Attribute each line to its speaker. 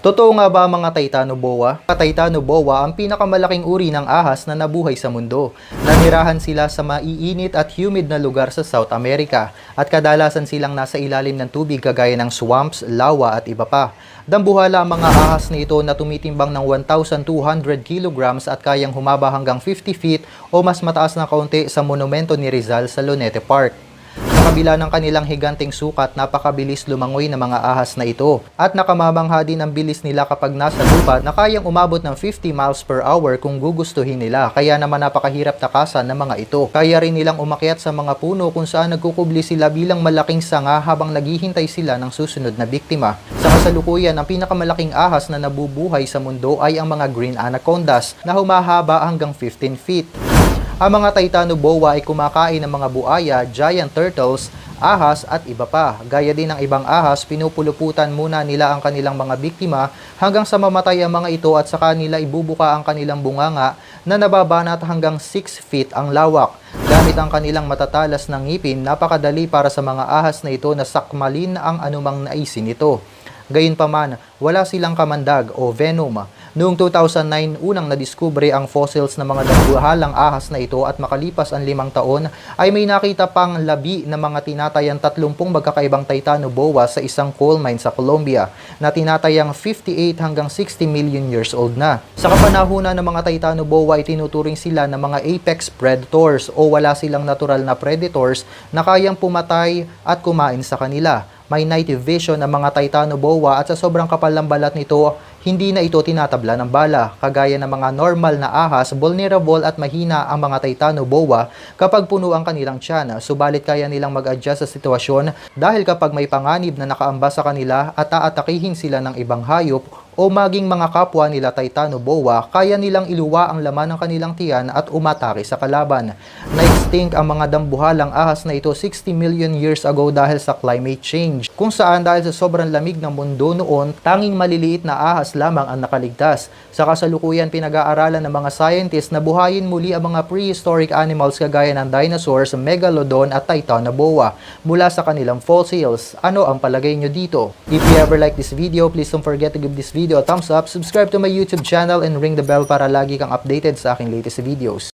Speaker 1: Totoo nga ba mga Titanoboa? Ang Titanoboa ang pinakamalaking uri ng ahas na nabuhay sa mundo. Nanirahan sila sa maiinit at humid na lugar sa South America at kadalasan silang nasa ilalim ng tubig kagaya ng swamps, lawa at iba pa. Dambuhala ang mga ahas na ito na tumitimbang ng 1,200 kilograms at kayang humaba hanggang 50 feet o mas mataas na kaunti sa monumento ni Rizal sa Lunete Park. Kabila ng kanilang higanting sukat, napakabilis lumangoy ng mga ahas na ito. At nakamamangha din ang bilis nila kapag nasa lupa na kayang umabot ng 50 miles per hour kung gugustuhin nila. Kaya naman napakahirap takasan ng mga ito. Kaya rin nilang umakyat sa mga puno kung saan nagkukubli sila bilang malaking sanga habang naghihintay sila ng susunod na biktima. Sa kasalukuyan, ang pinakamalaking ahas na nabubuhay sa mundo ay ang mga green anacondas na humahaba hanggang 15 feet. Ang mga Titanoboa ay kumakain ng mga buaya, giant turtles, ahas at iba pa. Gaya din ng ibang ahas, pinupuluputan muna nila ang kanilang mga biktima hanggang sa mamatay ang mga ito at sa kanila ibubuka ang kanilang bunganga na nababanat hanggang 6 feet ang lawak. Gamit ang kanilang matatalas ng ngipin, napakadali para sa mga ahas na ito na sakmalin ang anumang naisin nito. Gayunpaman, wala silang kamandag o venom. Noong 2009, unang nadiskubre ang fossils ng mga dambuhalang ahas na ito at makalipas ang limang taon ay may nakita pang labi ng mga tinatayang 30 magkakaibang Titanoboa sa isang coal mine sa Colombia na tinatayang 58 hanggang 60 million years old na. Sa kapanahunan ng mga Titanoboa ay tinuturing sila ng mga apex predators o wala silang natural na predators na kayang pumatay at kumain sa kanila may night vision ang mga Titanoboa at sa sobrang kapal ng balat nito, hindi na ito tinatabla ng bala. Kagaya ng mga normal na ahas, vulnerable at mahina ang mga Titanoboa kapag puno ang kanilang tiyan. Subalit kaya nilang mag-adjust sa sitwasyon dahil kapag may panganib na nakaamba sa kanila at aatakihin sila ng ibang hayop o maging mga kapwa nila Titanoboa, kaya nilang iluwa ang laman ng kanilang tiyan at umatake sa kalaban. Na-extinct ang mga dambuhalang ahas na ito 60 million years ago dahil sa climate change, kung saan dahil sa sobrang lamig ng mundo noon, tanging maliliit na ahas lamang ang nakaligtas. Sa kasalukuyan, pinag-aaralan ng mga scientists na buhayin muli ang mga prehistoric animals kagaya ng dinosaurs, megalodon at titanoboa mula sa kanilang fossils. Ano ang palagay nyo dito? If you ever like this video, please don't forget to give this video a thumbs up, subscribe to my YouTube channel and ring the bell para lagi kang updated sa aking latest videos.